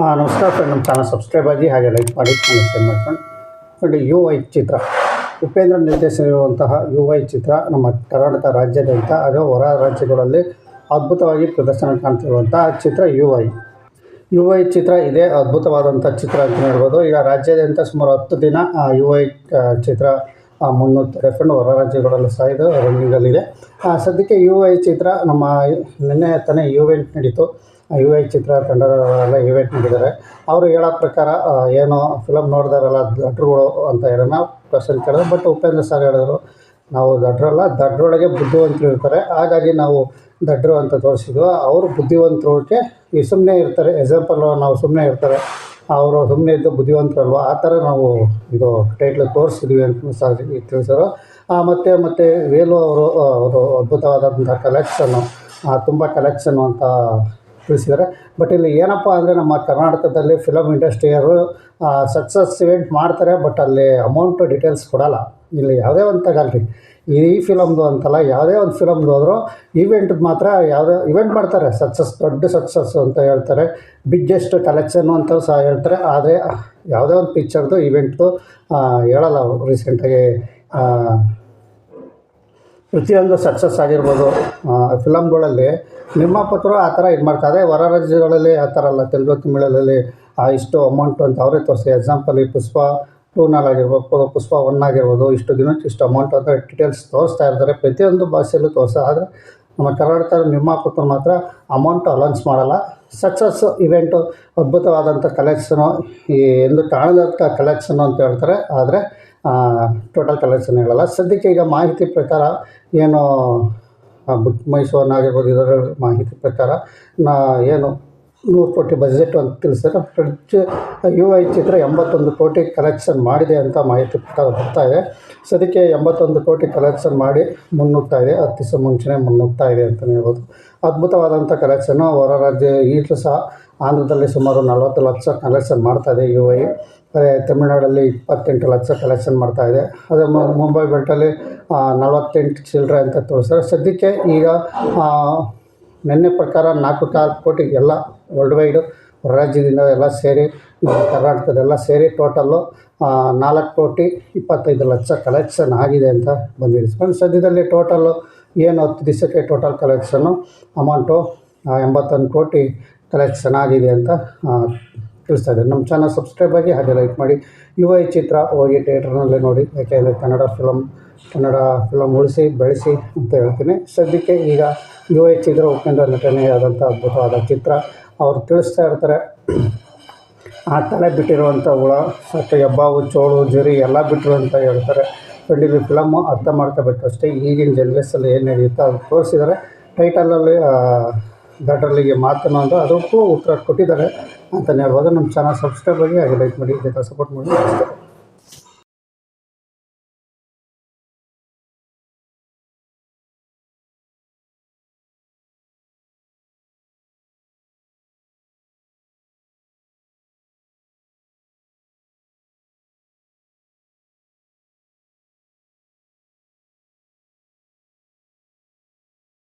ನಮಸ್ಕಾರ ಫ್ರೆಂಡ್ ನಮ್ಮ channel subscribe ಆಗಿ ಹಾಗೆ ಲೈಕ್ ಮಾಡಿ ಶೇರ್ ಮಾಡ್ಕೊಂಡು ಫ್ರೆಂಡ್ ಯು ವೈ ಚಿತ್ರ. ಉಪೇಂದ್ರ ನಿರ್ದೇಶನವಿರುವಂತಹ ಯು ವೈ ಚಿತ್ರ ನಮ್ಮ ಕರ್ನಾಟಕ ರಾಜ್ಯಾದ್ಯಂತ ಹಾಗೂ ಹೊರ ರಾಜ್ಯಗಳಲ್ಲಿ ಅದ್ಭುತವಾಗಿ ಪ್ರದರ್ಶನ ಕಾಣ್ತಿರುವಂತಹ ಚಿತ್ರ ಯು ವೈ ಯು ವೈ ಚಿತ್ರ ಇದೇ ಅದ್ಭುತವಾದಂಥ ಚಿತ್ರ ಅಂತ ಹೇಳ್ಬೋದು. ಈಗ ರಾಜ್ಯಾದ್ಯಂತ ಸುಮಾರು ಹತ್ತು ದಿನ ಯು ವೈ ಚಿತ್ರ ಆ, ರೆಫಂಡ್ ಹೊರ ರಾಜ್ಯಗಳಲ್ಲೂ ಸಹ ಇದು ರನ್ನಿಂಗಲ್ಲಿದೆ. ಸದ್ಯಕ್ಕೆ ಯು ಐ ಚಿತ್ರ ನಮ್ಮ ನಿನ್ನೆ ತಾನೇ ಇವೆಂಟ್ ನಡೀತು. ಯು ಐ ಚಿತ್ರ ತಂಡದವರೆಲ್ಲ ಇವೆಂಟ್ ನೀಡಿದ್ದಾರೆ ಅವರು ಹೇಳೋ ಪ್ರಕಾರ ಏನು ಏನೋ ಫಿಲಮ್ ನೋಡಿದಾರಲ್ಲ ದಡ್ರುಗಳು ಅಂತ ಹೇಳೋಣ ಕ್ವಶನ್ ಕೇಳಿದ್ರು. ಬಟ್ ಉಪೇಂದ್ರ ಸರ್ ಹೇಳಿದ್ರು ನಾವು ದಡ್ರಲ್ಲ ದಡ್ರೊಳಗೆ ಬುದ್ಧಿವಂತರು ಇರ್ತಾರೆ. ಹಾಗಾಗಿ ನಾವು ದಡ್ರು ಅಂತ ತೋರಿಸಿದ್ವು. ಅವರು ಬುದ್ಧಿವಂತರಿಗೆ ಈ ಸುಮ್ಮನೆ ಇರ್ತಾರೆ. ಎಕ್ಸಾಂಪಲ್ ನಾವು ಸುಮ್ಮನೆ ಇರ್ತಾರೆ. ಅವರು ಸುಮ್ಮನೆ ಇದ್ದ ಬುದ್ಧಿವಂತರಲ್ವ? ಆ ಥರ ನಾವು ಇದು ಟೈಟ್ಲ್ ತೋರಿಸಿದ್ವಿ ಅಂತ ಸಹ ತಿಳಿಸೋರು ಮತ್ತು ಮತ್ತು ವೇಲು ಅವರು ಅವರು ಅದ್ಭುತವಾದಂಥ ಕಲೆಕ್ಷನ್ನು ತುಂಬ ಕಲೆಕ್ಷನ್ನು ಅಂತ ತಿಳಿಸಿದ್ದಾರೆ. ಬಟ್ ಇಲ್ಲಿ ಏನಪ್ಪ ಅಂದರೆ ನಮ್ಮ ಕರ್ನಾಟಕದಲ್ಲಿ ಫಿಲಮ್ ಇಂಡಸ್ಟ್ರಿಯವರು ಸಕ್ಸಸ್ ಇವೆಂಟ್ ಮಾಡ್ತಾರೆ ಬಟ್ ಅಲ್ಲಿ ಅಮೌಂಟು ಡೀಟೇಲ್ಸ್ ಕೊಡಲ್ಲ. ಇಲ್ಲಿ ಯಾವುದೇ ಒಂದು ತಗಲ್ರಿ ಈ ಫಿಲಮ್ದು ಅಂತಲ್ಲ, ಯಾವುದೇ ಒಂದು ಫಿಲಮ್ದು ಹೋದರೂ ಈವೆಂಟ್ ಮಾತ್ರ ಯಾವುದೋ ಇವೆಂಟ್ ಮಾಡ್ತಾರೆ ಸಕ್ಸಸ್ ದೊಡ್ಡ ಸಕ್ಸಸ್ ಅಂತ ಹೇಳ್ತಾರೆ. ಬಿಗ್ಗೆಸ್ಟ್ ಕಲೆಕ್ಷನ್ ಅಂತ ಸಹ ಹೇಳ್ತಾರೆ. ಆದರೆ ಯಾವುದೇ ಒಂದು ಪಿಕ್ಚರ್ದು ಇವೆಂಟ್ದು ಹೇಳಲ್ಲ ಅವರು ರೀಸೆಂಟಾಗಿ ಪ್ರತಿಯೊಂದು ಸಕ್ಸಸ್ ಆಗಿರ್ಬೋದು. ಫಿಲಮ್ಗಳಲ್ಲಿ ನಿರ್ಮಾಪಕರು ಆ ಥರ ಇದು ಮಾಡ್ತಾರೆ. ಅದೇ ಹೊರ ರಾಜ್ಯಗಳಲ್ಲಿ ಆ ಥರ ಅಲ್ಲ, ತೆಲುಗು, ತಮಿಳಲ್ಲಿ ಇಷ್ಟು ಅಮೌಂಟು ಅಂತ ಅವರೇ ತೋರಿಸಿ. ಎಕ್ಸಾಂಪಲ್ ಈ ಪುಷ್ಪ ಟೂನಲ್ಲಿ ಆಗಿರ್ಬೋದು ಪುಷ್ಪ ಒನ್ ಆಗಿರ್ಬೋದು, ಇಷ್ಟು ದಿನಕ್ಕೆ ಇಷ್ಟು ಅಮೌಂಟ್ ಅಂತ ಡೀಟೇಲ್ಸ್ ತೋರಿಸ್ತಾ ಇರ್ತಾರೆ. ಪ್ರತಿಯೊಂದು ಭಾಷೆಯಲ್ಲೂ ತೋರಿಸ್ತಾ ಆದರೆ ನಮ್ಮ ಕರ್ನಾಟಕದ ನಿರ್ಮಾಪಕರು ಮಾತ್ರ ಅಮೌಂಟ್ ಅಲೌನ್ಸ್ ಮಾಡಲ್ಲ. ಸಕ್ಸಸ್ ಇವೆಂಟು ಅದ್ಭುತವಾದಂಥ ಕಲೆಕ್ಷನು ಈ ಎಂದು ಕಾಣದಂಥ ಕಲೆಕ್ಷನು ಅಂತ ಹೇಳ್ತಾರೆ. ಆದರೆ ಟೋಟಲ್ ಕಲೆಕ್ಷನ್ ಹೇಳಲ್ಲ. ಸದ್ಯಕ್ಕೆ ಈಗ ಮಾಹಿತಿ ಪ್ರಕಾರ ಏನು ಬುಕ್ ಮೈಸೂರನ್ನಾಗಿರ್ಬೋದು ಇದರ ಮಾಹಿತಿ ಪ್ರಕಾರ ನಾ, ಏನು ನೂರು ಕೋಟಿ ಬಜೆಟ್ ಅಂತ ತಿಳಿಸಿದ್ರೆ ಫ್ರಿಡ್ಜ್ ಯು ಐ ಚಿತ್ರ ಎಂಬತ್ತೊಂದು ಕೋಟಿ ಕಲೆಕ್ಷನ್ ಮಾಡಿದೆ ಅಂತ ಮಾಹಿತಿ ಪ್ರಕಾರ ಬರ್ತಾ ಇದೆ. ಸದ್ಯಕ್ಕೆ ಎಂಬತ್ತೊಂದು ಕೋಟಿ ಕಲೆಕ್ಷನ್ ಮಾಡಿ ಮುನ್ನುಗ್ತಾ ಇದೆ. ಹತ್ತು ದಿವಸ ಮುಂಚೆನೇ ಮುನ್ನುಗ್ತಾ ಇದೆ ಅಂತಲೇ ಹೇಳ್ಬೋದು. ಅದ್ಭುತವಾದಂಥ ಕಲೆಕ್ಷನ್ನು ಹೊರ ರಾಜ್ಯ ಈಗಲೂ ಸಹ ಆಂಧ್ರದಲ್ಲಿ ಸುಮಾರು ನಲವತ್ತು ಲಕ್ಷ ಕಲೆಕ್ಷನ್ ಮಾಡ್ತಾ ಇದೆ ಯು ಐ ಅದೇ ತಮಿಳ್ನಾಡಲ್ಲಿ ಇಪ್ಪತ್ತೆಂಟು ಲಕ್ಷ ಕಲೆಕ್ಷನ್ ಮಾಡ್ತಾ ಇದೆ. ಅದೇ ಮುಂಬೈ ಬೆಲ್ಟಲ್ಲಿ ನಲವತ್ತೆಂಟು ಚಿಲ್ಲರೆ ಅಂತ ತೋರಿಸ್ತಾರೆ. ಸದ್ಯಕ್ಕೆ ಈಗ ನಿನ್ನೆ ಪ್ರಕಾರ ನಾಲ್ಕು ಕಾಲು ಕೋಟಿ ಎಲ್ಲ ವರ್ಲ್ಡ್ ವೈಡು ರಾಜ್ಯದಿಂದ ಎಲ್ಲ ಸೇರಿ ಕರ್ನಾಟಕದೆಲ್ಲ ಸೇರಿ ಟೋಟಲ್ಲು ನಾಲ್ಕು ಕೋಟಿ ಇಪ್ಪತ್ತೈದು ಲಕ್ಷ ಕಲೆಕ್ಷನ್ ಆಗಿದೆ ಅಂತ ಬಂದಿದೆ. ಸದ್ಯದಲ್ಲಿ ಟೋಟಲ್ಲು ಏನು ಹತ್ತು ದಿವಸಕ್ಕೆ ಟೋಟಲ್ ಕಲೆಕ್ಷನ್ನು ಅಮೌಂಟು ಎಂಬತ್ತೊಂದು ಕೋಟಿ ಕಲೆಕ್ಷನ್ ಆಗಿದೆ ಅಂತ ತಿಳಿಸ್ತಾ ಇದೆ ನಮ್ಮ ಚಾನಲ್ ಸಬ್ಸ್ಕ್ರೈಬ್ ಆಗಿ ಹಾಗೆ ಲೈಕ್ ಮಾಡಿ. ಯುವ ಚಿತ್ರ ಹೋಗಿ ಥಿಯೇಟ್ರ್ನಲ್ಲೇ ನೋಡಿ. ಯಾಕೆಂದರೆ ಕನ್ನಡ ಫಿಲಮ್ ಕನ್ನಡ ಫಿಲಮ್ ಉಳಿಸಿ, ಬೆಳೆಸಿ ಅಂತ ಹೇಳ್ತೀನಿ. ಸದ್ಯಕ್ಕೆ ಈಗ ಯು ಎಚ್ ಚಿತ್ರ ಉಪೇಂದ್ರ ಆದಂಥ ಅದ್ಭುತವಾದ ಚಿತ್ರ. ಅವರು ತಿಳಿಸ್ತಾ ಇರ್ತಾರೆ, ಆ ತಲೆ ಬಿಟ್ಟಿರುವಂಥ ಹುಳ ಮತ್ತು ಹೆಬ್ಬಾವು, ಚೋಳು, ಜರಿ ಎಲ್ಲ ಬಿಟ್ಟರು ಅಂತ ಹೇಳ್ತಾರೆ. ಬಟ್ ಇಲ್ಲಿ ಫಿಲಮ್ಮು ಅರ್ಥ ಮಾಡ್ಕೋಬೇಕು ಅಷ್ಟೇ ಈಗಿನ ಜನ್ರೇಷಲ್ಲಿ ಏನು ನಡೆಯುತ್ತೋ ಅದು ತೋರಿಸಿದ್ದಾರೆ. ಟೈಟಲಲ್ಲಿ ದಡ್ರಲ್ಲಿಗೆ ಮಾತನ್ನು ಅಂತ ಅದಕ್ಕೂ ಉತ್ತರ ಕೊಟ್ಟಿದ್ದಾರೆ. ಅಂತಲೇ ಹೇಳ್ಬೋದು. ನಮ್ಮ ಚಾನಲ್ ಸಬ್ಸ್ಕ್ರೈಬ್ ಆಗಿ ಲೈಕ್ ಮಾಡಿ ಇದಕ್ಕೆ ಸಪೋರ್ಟ್ ಮಾಡಿ.